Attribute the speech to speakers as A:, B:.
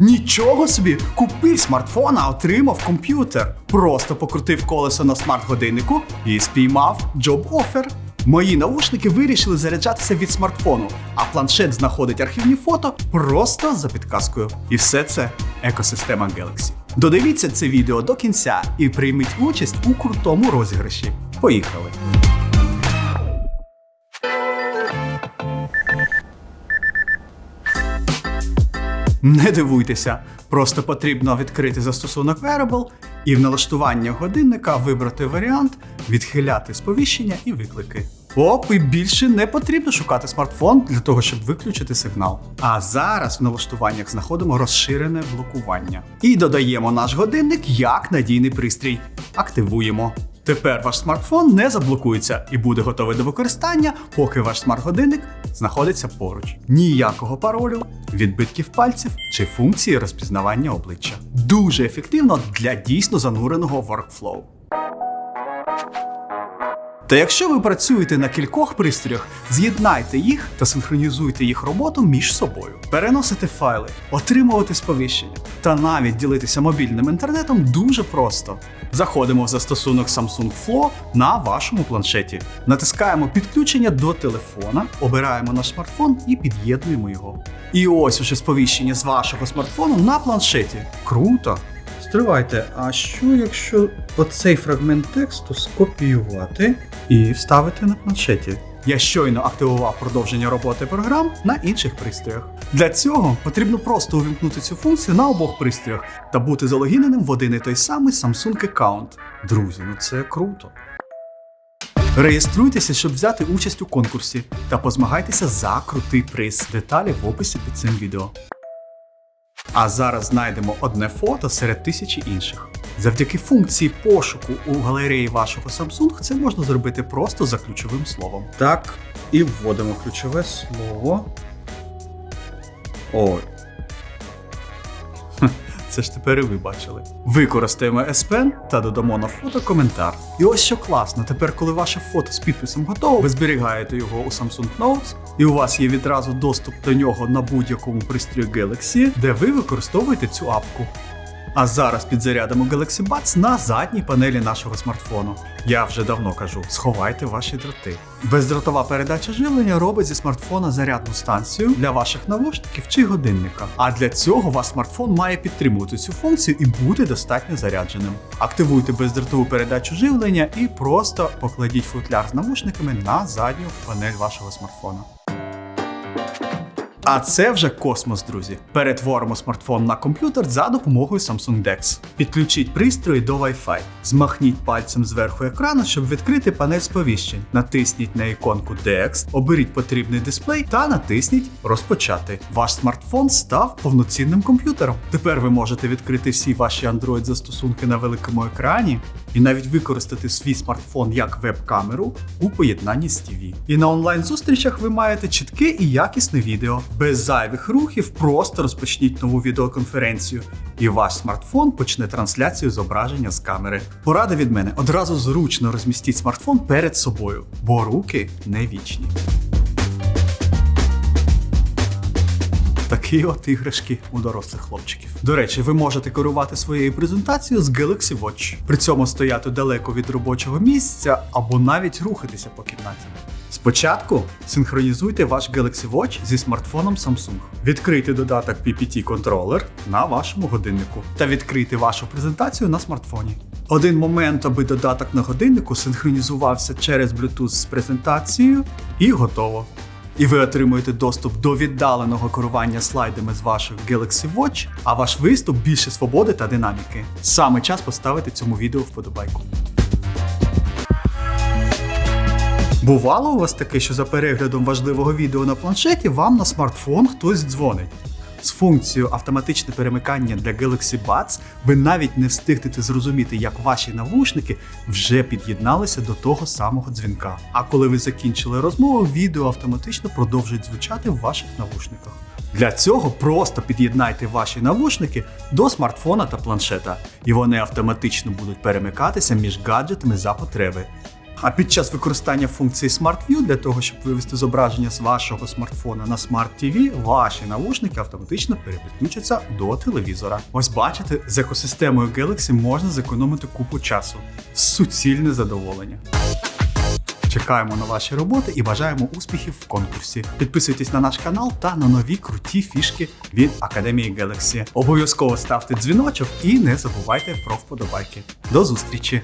A: Нічого собі! Купив смартфон, а отримав комп'ютер. Просто покрутив колесо на смарт-годиннику і спіймав джоб офер. Мої навушники вирішили заряджатися від смартфону, а планшет знаходить архівні фото просто за підказкою. І все це екосистема Galaxy. Додивіться це відео до кінця і прийміть участь у крутому розіграші. Поїхали! Не дивуйтеся, просто потрібно відкрити застосунок Wearable і в налаштування годинника вибрати варіант, відхиляти сповіщення і виклики. Оп, і більше не потрібно шукати смартфон для того, щоб виключити сигнал. А зараз в налаштуваннях знаходимо розширене блокування. І додаємо наш годинник як надійний пристрій. Активуємо. Тепер ваш смартфон не заблокується і буде готовий до використання, поки ваш смарт-годинник знаходиться поруч. Ніякого паролю, відбитків пальців чи функції розпізнавання обличчя. Дуже ефективно для дійсно зануреного workflow. Та якщо ви працюєте на кількох пристроях, з'єднайте їх та синхронізуйте їх роботу між собою, переносити файли, отримувати сповіщення та навіть ділитися мобільним інтернетом дуже просто. Заходимо в застосунок Samsung Flow на вашому планшеті, натискаємо підключення до телефона, обираємо наш смартфон і під'єднуємо його. І ось уже сповіщення з вашого смартфону на планшеті. Круто! Стривайте, а що якщо оцей фрагмент тексту скопіювати і вставити на планшеті? Я щойно активував продовження роботи програм на інших пристроях. Для цього потрібно просто увімкнути цю функцію на обох пристроях та бути залогіненим в один і той самий Samsung аккаунт. Друзі, ну це круто. Реєструйтеся, щоб взяти участь у конкурсі та позмагайтеся за крутий приз. Деталі в описі під цим відео. А зараз знайдемо одне фото серед тисячі інших. Завдяки функції пошуку у галереї вашого Samsung це можна зробити просто за ключовим словом. Так, і вводимо ключове слово. Ой. Це ж тепер і ви бачили. Використаємо S Pen та додамо на фото коментар. І ось що класно, тепер, коли ваше фото з підписом готове, ви зберігаєте його у Samsung Notes, і у вас є відразу доступ до нього на будь-якому пристрої Galaxy, де ви використовуєте цю апку. А зараз підзарядимо Galaxy Buds на задній панелі нашого смартфону. Я вже давно кажу: сховайте ваші дроти. Бездротова передача живлення робить зі смартфона зарядну станцію для ваших навушників чи годинника. А для цього ваш смартфон має підтримувати цю функцію і бути достатньо зарядженим. Активуйте бездротову передачу живлення і просто покладіть футляр з навушниками на задню панель вашого смартфона. А це вже космос, друзі. Перетворимо смартфон на комп'ютер за допомогою Samsung DeX. Підключіть пристрої до Wi-Fi. Змахніть пальцем зверху екрану, щоб відкрити панель сповіщень. Натисніть на іконку DeX, оберіть потрібний дисплей та натисніть Розпочати. Ваш смартфон став повноцінним комп'ютером. Тепер ви можете відкрити всі ваші Android застосунки на великому екрані і навіть використати свій смартфон як веб-камеру у поєднанні з TV. І на онлайн-зустрічах ви маєте чітке і якісне відео. Без зайвих рухів просто розпочніть нову відеоконференцію, і ваш смартфон почне трансляцію зображення з камери. Порада від мене одразу зручно розмістіть смартфон перед собою, бо руки не вічні. Такі от іграшки у дорослих хлопчиків. До речі, ви можете керувати своєю презентацією з Galaxy Watch, при цьому стояти далеко від робочого місця або навіть рухатися по кімнаті. Спочатку синхронізуйте ваш Galaxy Watch зі смартфоном Samsung. Відкрийте додаток PPT Controller на вашому годиннику та відкрийте вашу презентацію на смартфоні. Один момент, аби додаток на годиннику синхронізувався через Bluetooth з презентацією, і готово. І ви отримуєте доступ до віддаленого керування слайдами з ваших Galaxy Watch, а ваш виступ більше свободи та динаміки. Саме час поставити цьому відео вподобайку. Бувало у вас таке, що за переглядом важливого відео на планшеті вам на смартфон хтось дзвонить. З функцією автоматичне перемикання для Galaxy Buds ви навіть не встигнете зрозуміти, як ваші навушники вже під'єдналися до того самого дзвінка. А коли ви закінчили розмову, відео автоматично продовжують звучати в ваших навушниках. Для цього просто під'єднайте ваші навушники до смартфона та планшета, і вони автоматично будуть перемикатися між гаджетами за потреби. А під час використання функції Smart View для того, щоб вивести зображення з вашого смартфона на Smart TV, ваші навушники автоматично перепідключаться до телевізора. Ось бачите, з екосистемою Galaxy можна зекономити купу часу. Суцільне задоволення. Чекаємо на ваші роботи і бажаємо успіхів в конкурсі. Підписуйтесь на наш канал та на нові круті фішки від Академії Galaxy. Обов'язково ставте дзвіночок і не забувайте про вподобайки. До зустрічі!